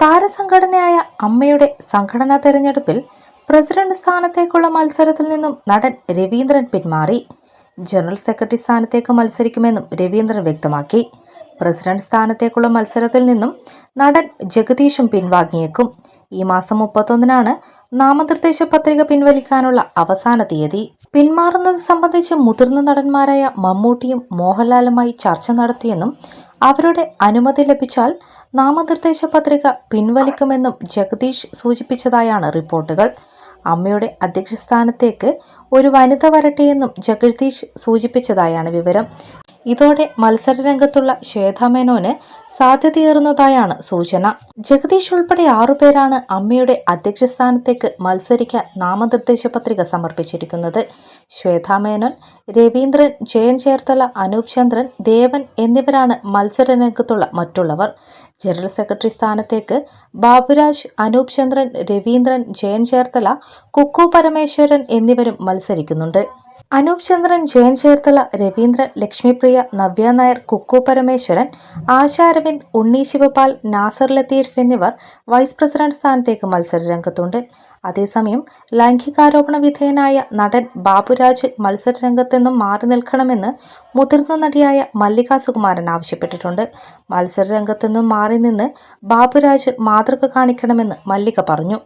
താരസംഘടനയായ അമ്മയുടെ സംഘടനാ തെരഞ്ഞെടുപ്പിൽ പ്രസിഡന്റ് സ്ഥാനത്തേക്കുള്ള മത്സരത്തിൽ നിന്നും നടൻ രവീന്ദ്രൻ പിന്മാറി. ജനറൽ സെക്രട്ടറി സ്ഥാനത്തേക്ക് മത്സരിക്കുമെന്നും രവീന്ദ്രൻ വ്യക്തമാക്കി. പ്രസിഡന്റ് സ്ഥാനത്തേക്കുള്ള മത്സരത്തിൽ നിന്നും നടൻ ജഗദീഷും പിൻവാങ്ങിയേക്കും. ഈ മാസം മുപ്പത്തൊന്നിനാണ് നാമനിർദ്ദേശ പത്രിക പിൻവലിക്കാനുള്ള അവസാന തീയതി. പിന്മാറുന്നത് സംബന്ധിച്ച് മുതിർന്ന നടന്മാരായ മമ്മൂട്ടിയും മോഹൻലാലുമായി ചർച്ച നടത്തിയെന്നും അവരുടെ അനുമതി ലഭിച്ചാൽ നാമനിർദ്ദേശ പത്രിക പിൻവലിക്കുമെന്നും ജഗദീഷ് സൂചിപ്പിച്ചതായാണ് റിപ്പോർട്ടുകൾ. അമ്മയുടെ അധ്യക്ഷസ്ഥാനത്തേക്ക് ഒരു വനിത വരട്ടെയെന്നും ജഗദീഷ് സൂചിപ്പിച്ചതായാണ് വിവരം. ഇതോടെ മത്സരരംഗത്തുള്ള ശ്വേതാമേനോന് സാധ്യതയേറുന്നതായാണ് സൂചന. ജഗദീഷ് ഉൾപ്പെടെ ആറുപേരാണ് അമ്മയുടെ അധ്യക്ഷസ്ഥാനത്തേക്ക് മത്സരിക്കാൻ നാമനിർദ്ദേശ പത്രിക സമർപ്പിച്ചിരിക്കുന്നത്. ശ്വേതാ മേനോൻ രവീന്ദ്രൻ ജയൻ ചേർത്തല അനൂപ് ചന്ദ്രൻ ദേവൻ എന്നിവരാണ് മത്സരരംഗത്തുള്ള മറ്റുള്ളവർ. ജനറൽ സെക്രട്ടറി സ്ഥാനത്തേക്ക് ബാബുരാജ് അനൂപ് ചന്ദ്രൻ രവീന്ദ്രൻ ജയൻ ചേർത്തല കുക്കു പരമേശ്വരൻ എന്നിവരും മത്സരിക്കുന്നുണ്ട്. അനൂപ് ചന്ദ്രൻ ജയൻ ചേർത്തല രവീന്ദ്രൻ ലക്ഷ്മിപ്രിയ നവ്യ നായർ കുക്കു പരമേശ്വരൻ ആശ അരവിന്ദ് ഉണ്ണി ശിവപാൽ നാസർ ലത്തീഫ് എന്നിവർ വൈസ് പ്രസിഡന്റ് സ്ഥാനത്തേക്ക് മത്സരരംഗത്തുണ്ട്. അതേസമയം ലൈംഗികാരോപണ വിധേയനായ നടൻ ബാബുരാജ് മത്സരരംഗത്ത് നിന്നും മാറി നിൽക്കണമെന്ന് മുതിർന്ന നടിയായ മല്ലിക സുകുമാരൻ ആവശ്യപ്പെട്ടിട്ടുണ്ട്. മത്സരരംഗത്ത് നിന്നും മാറി നിന്ന് ബാബുരാജ് മാതൃക കാണിക്കണമെന്ന് മല്ലിക പറഞ്ഞു.